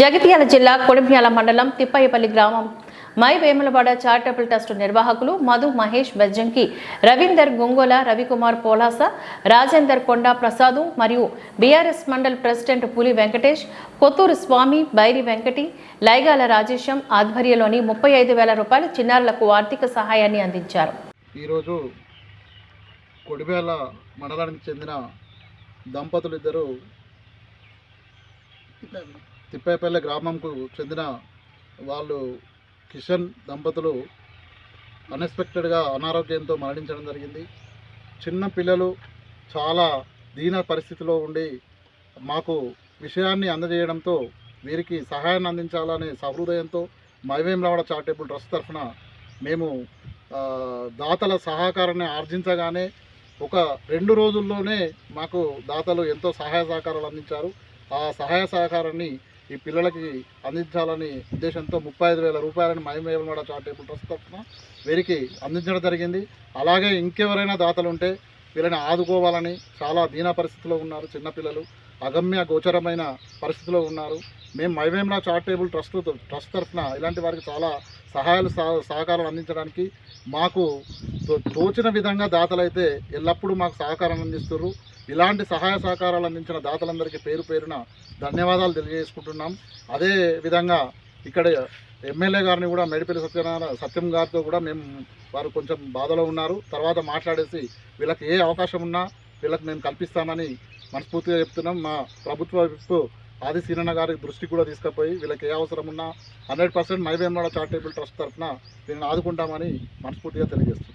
జగిత్యాల జిల్లా కొడిమ్యాల మండలం తిప్పయ్యపల్లి గ్రామం. మై వేములవాడ చారిటబుల్ ట్రస్ట్ నిర్వాహకులు మధు మహేష్ బెజ్జంకి రవీందర్ గొంగోల రవికుమార్ పోలాస రాజేందర్ కొండా ప్రసాదు మరియు బీఆర్ఎస్ మండల్ ప్రెసిడెంట్ పులి వెంకటేష్ కొత్తూరు స్వామి బైరి వెంకటి లైగాల రాజేశం ఆధ్వర్యంలోని ముప్పై ఐదు వేల రూపాయల చిన్నారులకు ఆర్థిక సహాయాన్ని అందించారు. ఈరోజు కొడివేల మండలానికి చెందిన దంపతులు ఇద్దరు తిప్పేపల్లె గ్రామంకు చెందిన వాళ్ళు కిషన్ దంపతులు అన్ఎక్స్పెక్టెడ్గా అనారోగ్యంతో మరణించడం జరిగింది. చిన్న పిల్లలు చాలా దీన పరిస్థితిలో ఉండి మాకు విషయాన్ని అందజేయడంతో వీరికి సహాయాన్ని అందించాలనే సహృదయంతో మైవేం రావడ చారిటబుల్ ట్రస్ట్ తరఫున మేము దాతల సహకారాన్ని ఆర్జించగానే ఒక రెండు రోజుల్లోనే మాకు దాతలు ఎంతో సహాయ సహకారాలు అందించారు. ఆ సహాయ సహకారాన్ని ఈ పిల్లలకి అందించాలని ఉద్దేశంతో ముప్పై ఐదు వేల రూపాయలని మహిమేమడ చారిటబుల్ ట్రస్ట్ తరఫున వీరికి అందించడం జరిగింది. అలాగే ఇంకెవరైనా దాతలు ఉంటే వీళ్ళని ఆదుకోవాలని చాలా దీన పరిస్థితిలో ఉన్నారు చిన్నపిల్లలు అగమ్య గోచరమైన పరిస్థితిలో ఉన్నారు. మేము మైవేమ్లా చారిటబుల్ ట్రస్ట్ ట్రస్ట్ తరఫున ఇలాంటి వారికి చాలా సహాయాలు సహ- సహకారాలు అందించడానికి మాకు తో- తోచిన విధంగా దాతలైతే ఎల్లప్పుడూ మాకు సహకారం అందిస్తున్నారు ఇలాంటి సహాయ సహకారాలు అందించిన దాతలందరికీ పేరు పేరున ధన్యవాదాలు తెలియజేసుకుంటున్నాం. అదే విధంగా ఇక్కడ ఎమ్మెల్యే గారిని కూడా మేడిపల్లి సత్యనారాయణ సత్యం గారితో కూడా మేము వారు కొంచెం బాధలో ఉన్నారు. తర్వాత మాట్లాడేసి వీళ్ళకి ఏ అవకాశం ఉన్నా వీళ్ళకి మేము కల్పిస్తామని మనస్ఫూర్తిగా చెప్తున్నాం. మా ప్రభుత్వ విప్పు ఆది సీనన్న గారి దృష్టికి కూడా తీసుకుపోయి వీళ్ళకి ఏ అవసరం ఉన్నా హండ్రెడ్ పర్సెంట్ మైవేమడ చారిటబుల్ ట్రస్ట్ తరఫున వీళ్ళని ఆదుకుంటామని మనస్ఫూర్తిగా తెలియజేస్తున్నాం.